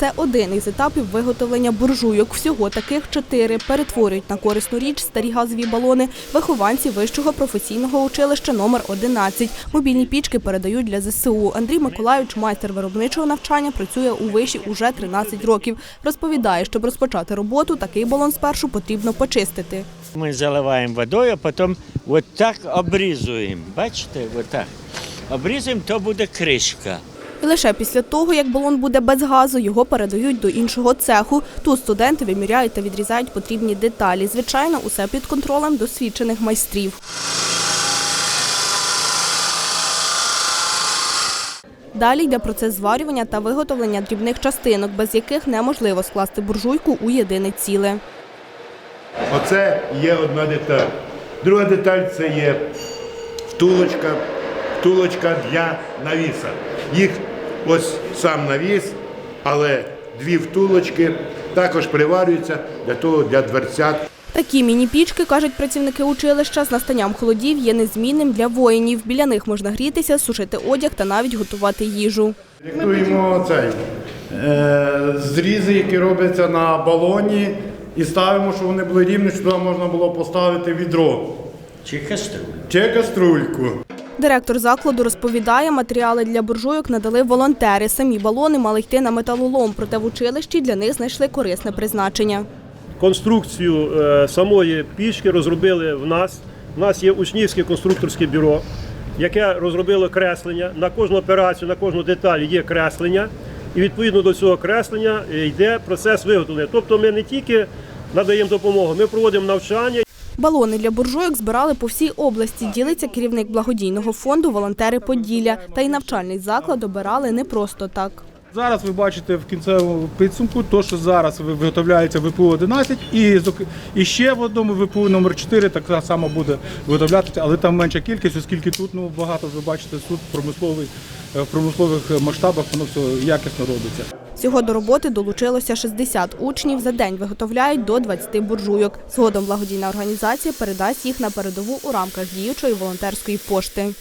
це один із етапів виготовлення буржуйок. Всього таких чотири перетворюють на корисну річ старі газові балони вихованці вищого професійного училища номер 11. Мобільні пічки передають для ЗСУ. Андрій Миколаївич, майстер виробничого навчання, працює у виші уже 13 років. Розповідає, щоб розпочати роботу, такий балон спершу потрібно почистити. Ми заливаємо водою, а потім от так обрізуємо. Бачите, от так. Обрізуємо, то буде кришка. І лише після того, як балон буде без газу, його передають до іншого цеху. Тут студенти виміряють та відрізають потрібні деталі. Звичайно, усе під контролем досвідчених майстрів. Далі йде процес зварювання та виготовлення дрібних частинок, без яких неможливо скласти буржуйку у єдине ціле. Оце є одна деталь. Друга деталь це є втулочка, втулочка для навіса. Їх ось сам навіс, але дві втулочки також приварюються для того для дверцят. Такі міні-пічки, кажуть працівники училища, з настанням холодів є незмінним для воїнів. Біля них можна грітися, сушити одяг та навіть готувати їжу. Диктуємо цей е, зрізи, які робляться на балоні, і ставимо, щоб вони були рівні, щоб туди можна було поставити відро Чи каструлю. чи каструльку. Директор закладу розповідає, матеріали для буржуйок надали волонтери. Самі балони мали йти на металолом, проте в училищі для них знайшли корисне призначення. Конструкцію е, самої пічки розробили в нас. У нас є учнівське конструкторське бюро, яке розробило креслення. На кожну операцію, на кожну деталь є креслення. І відповідно до цього креслення йде процес виготовлення. Тобто ми не тільки надаємо допомогу, ми проводимо навчання. Балони для буржуйок збирали по всій області. Ділиться керівник благодійного фонду Волонтери Поділля. Та й навчальний заклад обирали не просто так. Зараз ви бачите в кінцевому підсумку, то що зараз виготовляється ВПУ 11 і, і ще в одному ВПУ номер 4 так само буде виготовлятися, але там менша кількість, оскільки тут ну багато ви бачите тут промисловий е, в промислових масштабах воно все якісно робиться. Всього до роботи долучилося 60 учнів. За день виготовляють до 20 буржуйок. Згодом благодійна організація передасть їх на передову у рамках діючої волонтерської пошти.